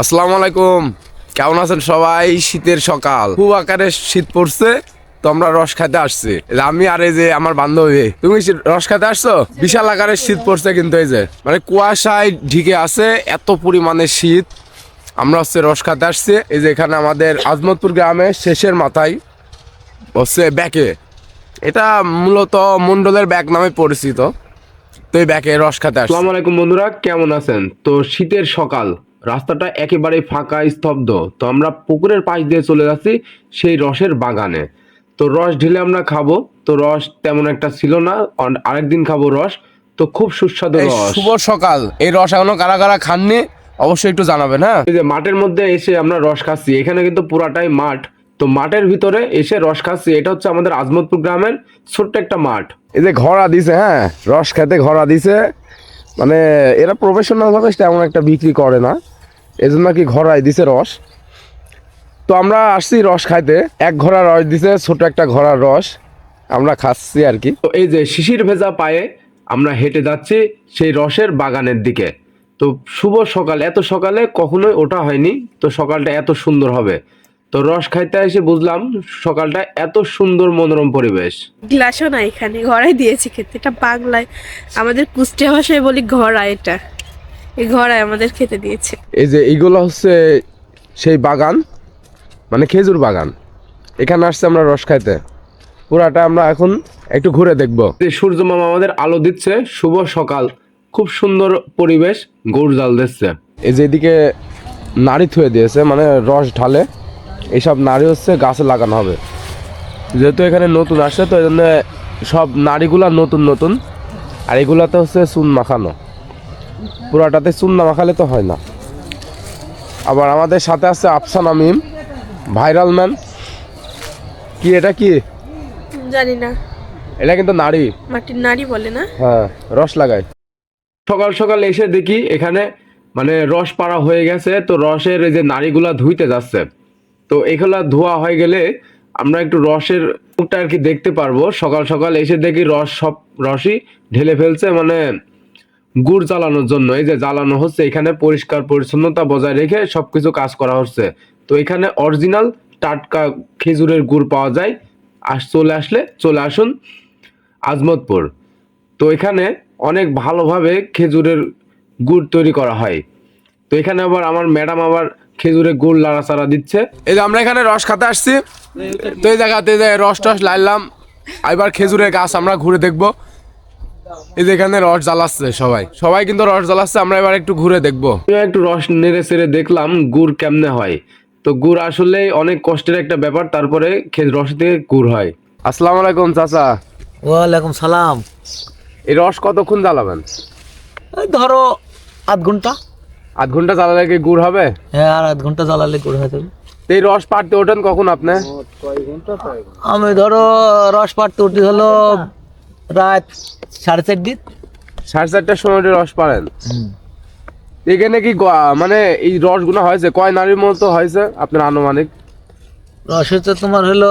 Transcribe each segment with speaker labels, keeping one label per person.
Speaker 1: আসসালামু আলাইকুম। কেমন আছেন সবাই? শীতের সকাল। খুব আকারে শীত পড়ছে, তো আমরা রস খাইতে আসছি। আমি আর এই যে আমার বান্ধবী, তুমি রস খাইতে আসছো? বিশাল আকারে শীত পড়ছে কিন্তু এই যে। মানে কুয়াশায় ঢিকে আছে, এত পরিমাণে শীত। আমরা হচ্ছে রস খাইতে আসছি। এই যে এখানে আমাদের আজমতপুর গ্রামের শেষের মাথায় হচ্ছে ব্যাকে। এটা মূলত মন্ডলের ব্যাগ নামে পরিচিত। তো এই ব্যাকে রস খাতে আসসালামু আলাইকুম বন্ধুরা, কেমন আছেন? তো শীতের সকাল। রাস্তাটা একেবারে ফাঁকা স্তব্ধ। তো আমরা পুকুরের পাশ দিয়ে চলে যাচ্ছি সেই রসের বাগানে। তো রস ঢেলে আমরা খাব। তো রস তেমন একটা ছিল না। আরেকদিন খাব রস। তো খুব সুস্বাদু রস। শুভ সকাল। এই রস এখনও কারা কারা খাননি অবশ্যই একটু জানাবেন হ্যাঁ? এই যে মাঠের মধ্যে এসে আমরা রস খাচ্ছি। এখানে কিন্তু পুরাটাই মাঠ। তো মাঠের ভিতরে এসে রস খাচ্ছি। এটা হচ্ছে আমাদের আজমতপুর গ্রামের ছোট্ট একটা মাঠ। এই যে ঘোড়া দিছে হ্যাঁ? রস খেতে ঘোড়া দিছে। মানে এরা প্রফেশনাল ভাবে তেমন একটা বিক্রি করে না। এজন্য কি ঘোড়ায় দিছে রস? তো আমরা আসছি রস খাইতে। এক ঘোড়া রস দিছে ছোট একটা ঘোড়ার রস। আমরা খাচ্ছি আর কি। তো এই যে শিশির ভেজা পায়ে আমরা হেঁটে যাচ্ছি সেই রসের বাগানের দিকে। তো শুভ সকাল এত সকালে কখনোই ওঠা হয়নি তো সকালটা এত সুন্দর হবে। তো রস খাইতে এসে বুঝলাম সকালটা এত সুন্দর মনোরম পরিবেশ।
Speaker 2: গ্লাসও না এখানে ঘরাই দিয়েছি খেতে এটা বাংলায়। আমাদের কুষ্টিয়া ভাষায় বলি ঘরা এটা। এই ঘরায় আমাদের খেতে দিয়েছে।
Speaker 1: এই যে এইগুলো হচ্ছে সেই বাগান মানে খেজুর বাগান। এখানে আসছে আমরা রস খাইতে। পুরাটা আমরা এখন একটু ঘুরে দেখব। সূর্য মামা আমাদের আলো দিচ্ছে শুভ সকাল। খুব সুন্দর পরিবেশ গৌর জাল দিচ্ছে। এই যে এদিকে নাড়ি থুয়ে দিয়েছে মানে রস ঢালে। এইসব নাড়ি হচ্ছে গাছে লাগানো হবে। যেহেতু এখানে নতুন আসছে তো এই জন্য সব নাড়িগুলা নতুন নতুন। আর এগুলাতে হচ্ছে চুন মাখানো। পুরাটাতে চুন না মাখালে তো হয় না। আবার আমাদের সাথে আছে আফসান আমিম ভাইরাল ম্যান। কি এটা কি?
Speaker 2: জানি না।
Speaker 1: এটা কিন্তু নারী।
Speaker 2: মাটির নাড়ি বলে না?
Speaker 1: হ্যাঁ রস লাগায়। সকাল সকাল এসে দেখি এখানে মানে রস পাড়া হয়ে গেছে তো রসের এই যে নাড়িগুলা ধুইতে যাচ্ছে। তো এগুলা ধোয়া হয়ে গেলে আমরা একটু রসের মুখটা আর কি দেখতে পারব। সকাল সকাল এসে দেখি রস সব রসই ঢেলে ফেলছে মানে গুড় জ্বালানোর জন্য। এই যে জ্বালানো হচ্ছে, এখানে পরিষ্কার পরিচ্ছন্নতা বজায় রেখে সবকিছু কাজ করা হচ্ছে। তো এখানে অরিজিনাল টাটকা খেজুরের গুড় পাওয়া যায়। আস, চলে আসলে চলে আসুন আজমতপুর। তো এখানে অনেক ভালোভাবে খেজুরের গুড় তৈরি করা হয়। তো এখানে আবার আমার ম্যাডাম আবার খেজুরের গুড় লাড়াচাড়া দিচ্ছে। এই যে আমরা এখানে রস খাতে আসছি। তো এই জায়গাতে রস টস লাইলাম এবার খেজুরের গাছ আমরা ঘুরে দেখব। এই যে এখানে রস জ্বালাচ্ছে সবাই। সবাই কিন্তু রস জ্বালাচ্ছে আমরা এবার একটু ঘুরে দেখব। একটু রস নেড়ে চেড়ে দেখলাম গুড় কেমনে হয়। তো গুড় আসলে অনেক কষ্টের একটা ব্যাপার তারপরে রস থেকে গুড় হয়। আসসালামু আলাইকুম চাচা।
Speaker 3: ওয়ালাইকুম সালাম।
Speaker 1: এই রস কতক্ষণ জ্বালাবেন?
Speaker 3: এই ধরো আধ ঘণ্টা।
Speaker 1: আধ ঘণ্টা জ্বালালে কি গুড় হবে?
Speaker 3: হ্যাঁ আর আধ ঘণ্টা জ্বালালে করে হয়ে যাবে
Speaker 1: এই রস পাড়তে ওঠেন কখন আপনি?
Speaker 3: আমি ধরো রস পাড়তে উঠি হলো রাত সাড়ে চার দিন
Speaker 1: সাড়ে চারটার সময় রস পাড়েন? এখানে কি মানে এই রসগুলো হয়েছে কয় নারীর মতো হয়েছে আপনার আনুমানিক?
Speaker 3: রস হচ্ছে তোমার হলো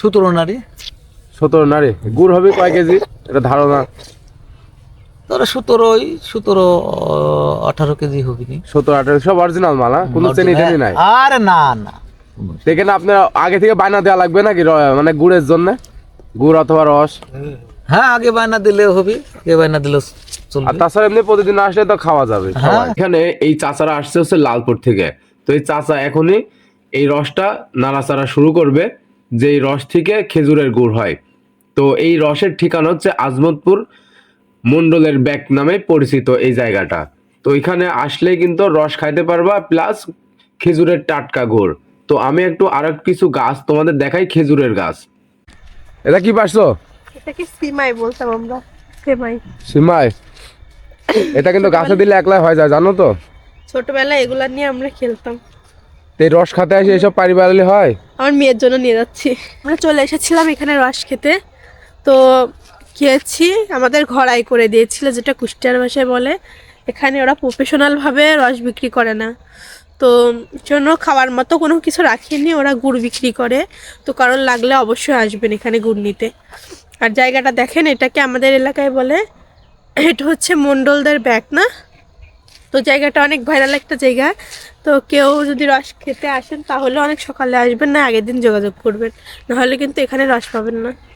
Speaker 3: সতেরো নারী
Speaker 1: সতেরো নারী গুড় হবে কয় কেজি? এটা ধারণা।
Speaker 3: ধরো সতেরোই সতেরো আঠারো কেজি হবে নি
Speaker 1: সতেরো আঠারো সব অরিজিনাল মালা কোনো চেনি টেনি নাই?
Speaker 3: আরে না না।
Speaker 1: এখানে আপনার আগে থেকে বায়না দেওয়া লাগবে নাকি মানে গুড়ের জন্য? গুড় অথবা রস?
Speaker 3: হ্যাঁ আগে বায়না দিলেও হবে আগে বায়না দিলেও
Speaker 1: আর তাছাড়া এমনি প্রতিদিন আসলে তো খাওয়া যাবে।
Speaker 3: হ্যাঁ।
Speaker 1: এখানে এই চাচারা আসছে হচ্ছে লালপুর থেকে। তো এই চাচা এখনই এই রসটা নাড়াচাড়া শুরু করবে যে এই রস থেকে খেজুরের গুড় হয়। তো এই রসের ঠিকানা হচ্ছে আজমতপুর মন্ডলের ব্যাগ নামে পরিচিত এই জায়গাটা। তো এখানে আসলেই কিন্তু রস খাইতে পারবা প্লাস খেজুরের টাটকা গুড়। তো আমি একটু আরও কিছু গাছ তোমাদের দেখাই খেজুরের গাছ। এটা কি পারছ?
Speaker 2: এটাকে সিমাই বলতাম আমরা সিমাই।
Speaker 1: সীমায় এটা কিন্তু গাছে দিলে একলাই হয়ে যায় জানো তো?
Speaker 2: ছোটবেলায় এগুলা নিয়ে আমরা খেলতাম।
Speaker 1: তো এই রস খাতে আসে এসব পারি হয়?
Speaker 2: আমার মেয়ের জন্য নিয়ে যাচ্ছি। আমরা চলে এসেছিলাম এখানে রস খেতে। তো খেয়েছি আমাদের ঘরাই করে দিয়েছিল যেটা কুষ্টিয়ার ভাষায় বলে। এখানে ওরা প্রফেশনালভাবে রস বিক্রি করে না। তো জন্য খাওয়ার মতো কোনো কিছু রাখেনি, ওরা গুড় বিক্রি করে। তো কারণ লাগলে অবশ্যই আসবেন এখানে গুড় নিতে। আর জায়গাটা দেখেন, এটাকে আমাদের এলাকায় বলে, এটা হচ্ছে মণ্ডলদের ব্যাগ, না? তো জায়গাটা অনেক ভাইরাল একটা জায়গা। তো কেউ যদি রস খেতে আসেন, তাহলে অনেক সকালে আসবেন, না? আগের দিন যোগাযোগ করবেন। নাহলে কিন্তু এখানে রস পাবেন না।